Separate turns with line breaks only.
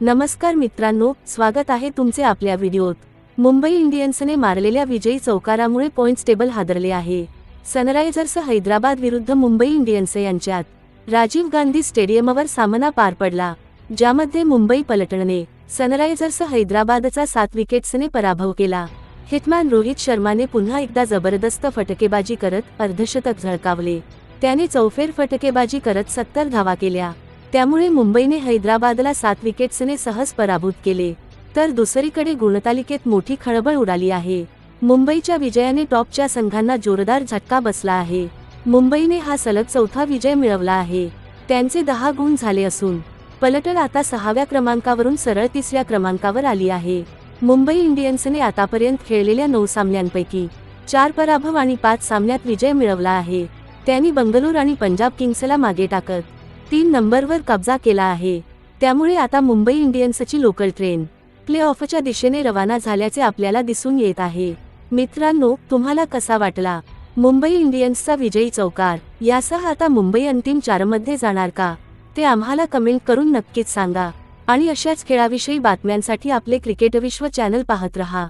नमस्कार मित्रांनो स्वागत आहे तुमचे आपल्या व्हिडिओत. मुंबई इंडियन्सने मारलेल्या विजयी चौकारामुळे पॉइंट्स टेबल हादरले आहे. सनरायझर्स हैदराबाद विरुद्ध मुंबई इंडियन्स यांच्यात. राजीव गांधी स्टेडियमवर सामना पार पडला ज्यामध्ये मुंबई पलटणने सनरायझर्स हैदराबादचा सात विकेट्सने पराभव केला. हिटमॅन रोहित शर्माने पुन्हा एकदा जबरदस्त फटकेबाजी करत अर्धशतक झळकावले. त्याने चौफेर फटकेबाजी करत सत्तर धावा केल्या. त्यामुळे मुंबईने हैदराबादला सात विकेट्सने सहज पराभूत केले. तर दुसरीकडे गुणतालिकेत मोठी खळबळ उडाली आहे. मुंबईच्या विजयाने टॉपच्या संघांना जोरदार झटका बसला आहे. मुंबईने हा सलग चौथा विजय मिळवला आहे. त्यांचे दहा गुण झाले असून पलटण आता सहाव्या क्रमांकावरून सरळ तिसऱ्या क्रमांकावर आली आहे. मुंबई इंडियन्सने आतापर्यंत खेळलेल्या नऊ सामन्यांपैकी चार पराभव आणि पाच सामन्यात विजय मिळवला आहे. त्यांनी बंगलोर आणि पंजाब किंग्सला मागे टाकत तीन नंबरवर कब्जा केला आहे. त्यामुळे आता मुंबई इंडियन्सची लोकल ट्रेन प्ले ऑफच्या दिशेने रवाना झाल्याचे आपल्याला दिसून येत आहे. मित्रांनो तुम्हाला कसा वाटला? मुंबई इंडियन्सचा विजयी चौकार यासह आता मुंबई अंतिम चारमध्ये जाणार का? ते आम्हाला कमेंट करून नक्कीच सांगा. आणि अशाच खेळाविषयी बातम्यांसाठी आपले क्रिकेट विश्व चॅनल पाहत रहा.